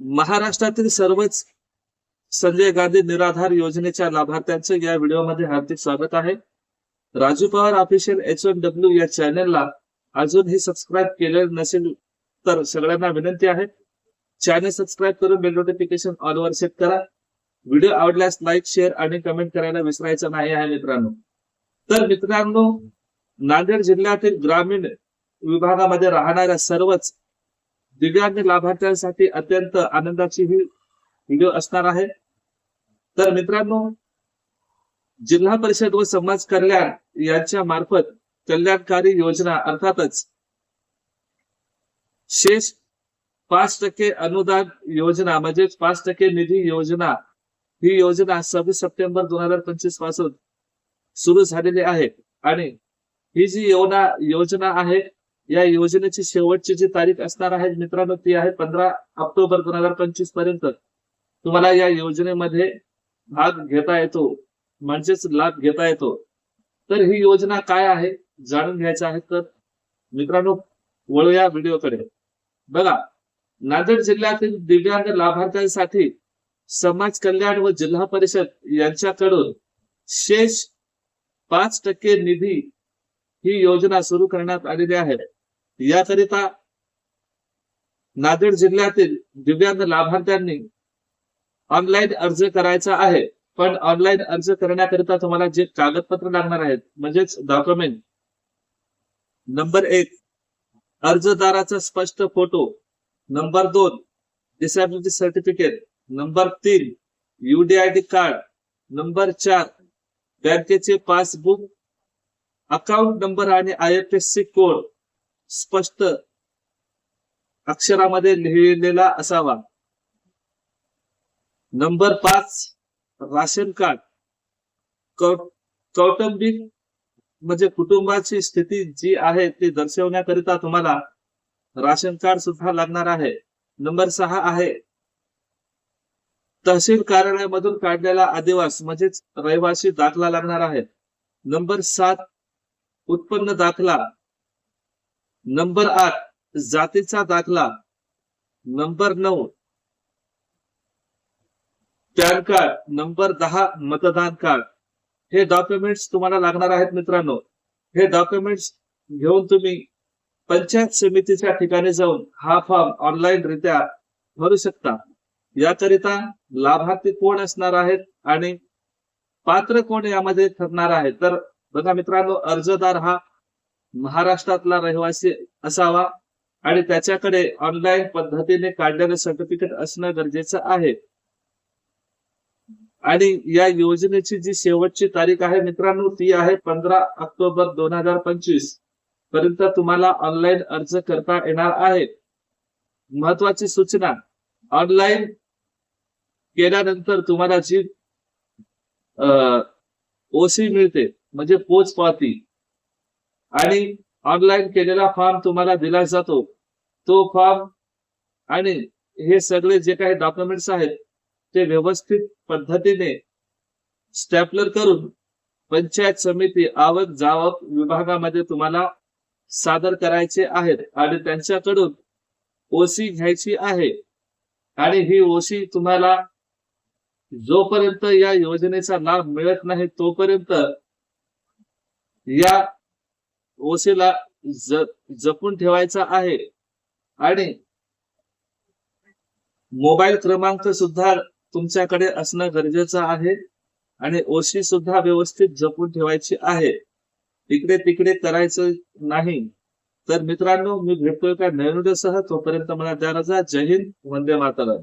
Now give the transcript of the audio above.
महाराष्ट्रातील सर्वच संजय गांधी निराधार योजनेच्या लाभार्थ्यांचं या व्हिडिओमध्ये हार्दिक स्वागत आहे. Raju Pawar official H N W या चॅनेलला अजूनही सबस्क्राईब केलेलं नसेल तर सगळ्यांना विनंती आहे. चॅनल सबस्क्राईब करून बेल नोटिफिकेशन ऑलवर सेट करा. व्हिडिओ आवडल्यास लाईक शेअर आणि कमेंट करायला विसरायचं नाही आहे मित्रांनो. तर मित्रांनो नांदेड जिल्ह्यातील ग्रामीण विभागामध्ये राहणाऱ्या सर्वच दिव्यांग लाभार्थ्यांसाठी अत्यंत आनंदाची ही व्हिडिओ असणार आहे. तर मित्रांनो जिल्हा परिषद व समाज कल्याण यांच्या मार्फत कल्याणकारी योजना अर्थातच शेष पाच टक्के अनुदान योजना म्हणजेच पाच टक्के निधी योजना ही योजना सव्वीस सप्टेंबर दोन हजार पंचवीसपासून सुरू झालेली आहे. आणि ही जी योजना योजना आहे या योजनेची शेवटची जी तारीख असणार आहे मित्रांनो ती आहे पंधरा ऑक्टोबर दोन हजार पंचवीसपर्यंत. तुम्हाला या योजनेमध्ये भाग घेता येतो म्हणजेच लाभ घेता येतो. तर ही योजना काय आहे जाणून घ्यायचं आहे तर मित्रांनो वळूया व्हिडिओकडे. बघा नांदेड जिल्ह्यातील दिव्यांग लाभार्थ्यांसाठी समाज कल्याण व जिल्हा परिषद यांच्याकडून शेष पाच टक्के निधी ही योजना सुरू करण्यात आलेली आहे. याकरिता नांदेड जिल्ह्यातील दिव्यांग लाभार्थ्यांनी ऑनलाईन अर्ज करायचा आहे. पण ऑनलाईन अर्ज करण्याकरिता तुम्हाला जे कागदपत्र लागणार आहेत म्हणजेच डॉक्युमेंट नंबर एक अर्जदाराचा स्पष्ट फोटो नंबर दोन डिसॅबिलिटी सर्टिफिकेट नंबर तीन युडीआयडी कार्ड नंबर चार बँकेचे पासबुक अकाउंट नंबर आणि I F S C code स्पष्ट अक्षरामध्ये लिहिलेला असावा. नंबर पाच राशन कार्ड. कौटुंबिक म्हणजे कुटुंबाची स्थिती जी आहे ती दर्शवण्याकरिता तुम्हाला राशन कार्ड सुद्धा लागणार आहे. नंबर सहा आहे तहसील कार्यालयामधून काढलेला आदिवास म्हणजेच रहिवासी दाखला लागणार आहे. नंबर सात उत्पन्न दाखला. नंबर आठ जातीचा दाखला. नंबर नऊ पॅन कार्ड. नंबर दहा मतदान कार्ड. हे डॉक्युमेंट्स तुम्हाला लागणार आहेत मित्रांनो. हे डॉक्युमेंट्स घेऊन तुम्ही पंचायत समितीच्या ठिकाणी जाऊन हा फॉर्म ऑनलाईन रित्या भरू शकता. याकरिता लाभार्थी कोण असणार आहेत आणि पात्र कोण यामध्ये ठरणार आहे? तर बघा मित्रांनो अर्जदार हा महाराष्ट्रातला रहिवासी असावा आणि त्याच्याकडे ऑनलाईन पद्धतीने काढलेलं सर्टिफिकेट असणं गरजेचं आहे. आणि या योजनेची जी शेवटची तारीख आहे मित्रांनो ती आहे पंधरा ऑक्टोबर दोन हजार पंचवीसपर्यंत तुम्हाला ऑनलाईन अर्ज करता येणार आहे. महत्वाची सूचना ऑनलाईन केल्यानंतर तुम्हाला जी ओसी मिळते म्हणजे पोच पावती आणि ऑनलाईन केलेला फॉर्म तुम्हाला दिला जातो. तो फॉर्म आणि हे सगळे जे काही डॉक्युमेंट्स आहेत ते व्यवस्थित पद्धतीने स्टॅपलर करून पंचायत समिती आवक जावक विभागामध्ये तुम्हाला सादर करायचे आहेत आणि त्यांच्याकडून ओसी घ्यायची आहे. आणि ही ओसी तुम्हाला जोपर्यंत या योजनेचा लाभ मिळत नाही तोपर्यंत या ओसेला जपून ठेवायचा आहे. आणि मोबाईल क्रमांक सुद्धा तुमच्याकडे असणं गरजेचं आहे. आणि ओशी सुद्धा व्यवस्थित जपून ठेवायची आहे. इकडे तिकडे करायचं नाही. तर मित्रांनो मी भेटतोय का नैनुद्यासह तोपर्यंत मला द्या रजा. जय हिंद. वंदे मातरम.